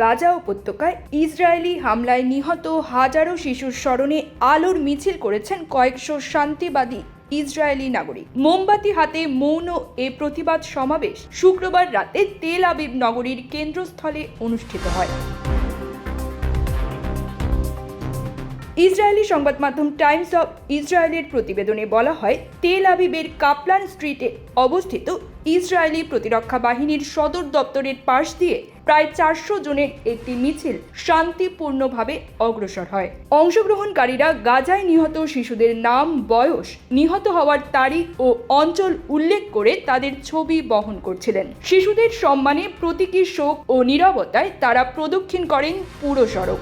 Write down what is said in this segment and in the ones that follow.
গাজা উপত্যকায় ইসরায়েলি হামলায় নিহত হাজারো শিশুর স্মরণে আলোর মিছিল করেছেন কয়েকশো শান্তিবাদী ইসরায়েলি নাগরিক। মোমবাতি হাতে মৌন এ প্রতিবাদ সমাবেশ শুক্রবার রাতে তেল আবিব নগরীর কেন্দ্রস্থলে অনুষ্ঠিত হয়। ইসরায়েলি সংবাদ মাধ্যম টাইমস অফ ইসরায়েলের প্রতিবেদনে বলা হয়, তেল আবিবের কাপলান স্ট্রিটে অবস্থিত ইসরায়েলি প্রতিরক্ষা বাহিনীর সদর দপ্তরের পাশ দিয়ে প্রায় চারশো জনের একটি মিছিল শান্তিপূর্ণভাবে অগ্রসর হয়। অংশগ্রহণকারীরা গাজায় নিহত শিশুদের নাম, বয়স, নিহত হওয়ার তারিখ ও অঞ্চল উল্লেখ করে তাদের ছবি বহন করছিলেন। শিশুদের সম্মানে প্রতীকী শোক ও নীরবতায় তারা প্রদক্ষিণ করেন পুরো সড়ক।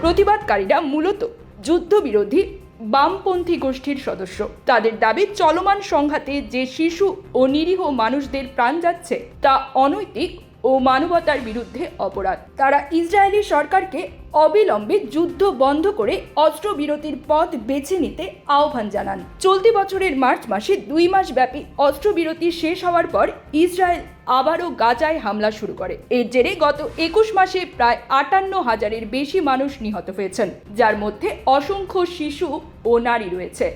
প্রতিবাদকারীরা মূলত যুদ্ধবিরোধী বামপন্থী গোষ্ঠীর সদস্য। তাদের দাবি, চলমান সংঘাতে যে শিশু ও নিরীহ মানুষদের প্রাণ যাচ্ছে, তা অনৈতিক ও মানবতার বিরুদ্ধে অপরাধ। তারা ইসরায়েলি সরকারকে অবিলম্বে যুদ্ধ বন্ধ করে অস্ত্রবিরতির পথ বেছে নিতে আহ্বান জানান। চলতি বছরের মার্চ মাসে দুই মাস ব্যাপী অস্ত্রবিরতি শেষ হওয়ার পর ইসরায়েল আবারও গাজায় হামলা শুরু করে। এর জেরে গত একুশ মাসে প্রায় আটান্ন হাজারের বেশি মানুষ নিহত হয়েছেন, যার মধ্যে অসংখ্য শিশু ও নারী রয়েছে।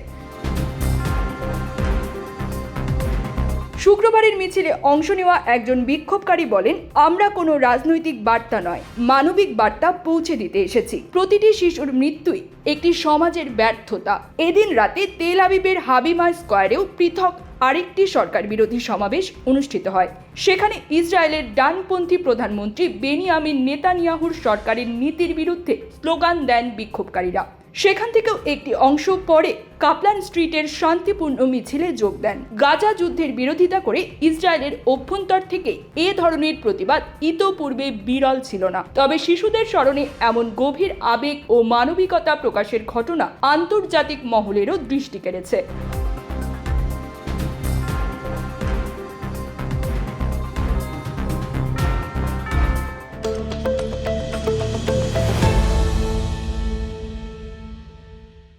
শুক্রবারের মিছিলে অংশ নেওয়া একজন বিক্ষোভকারী বলেন, আমরা কোনো রাজনৈতিক বার্তা নয়, মানবিক বার্তা পৌঁছে দিতে এসেছি। প্রতিটি শিশুর মৃত্যুই একটি সমাজের ব্যর্থতা। এদিন রাতে তেল আবিবের হাবিমা স্কোয়ারেও পৃথক আরেকটি সরকার বিরোধী সমাবেশ অনুষ্ঠিত হয়। সেখানে ইসরায়েলের ডানপন্থী প্রধানমন্ত্রী বেনিয়ামিন নেতানিয়াহুর সরকারের নীতির বিরুদ্ধে স্লোগান দেন বিক্ষোভকারীরা। সেখান থেকেও একটি অংশ পরে কাপলান স্ট্রিটের শান্তিপূর্ণ মিছিলে যোগ দেন। গাজা যুদ্ধের বিরোধিতা করে ইসরায়েলের অভ্যন্তর থেকে এ ধরনের প্রতিবাদ ইতোপূর্বে বিরল ছিল না। তবে শিশুদের স্মরণে এমন গভীর আবেগ ও মানবিকতা প্রকাশের ঘটনা আন্তর্জাতিক মহলেরও দৃষ্টি কেড়েছে।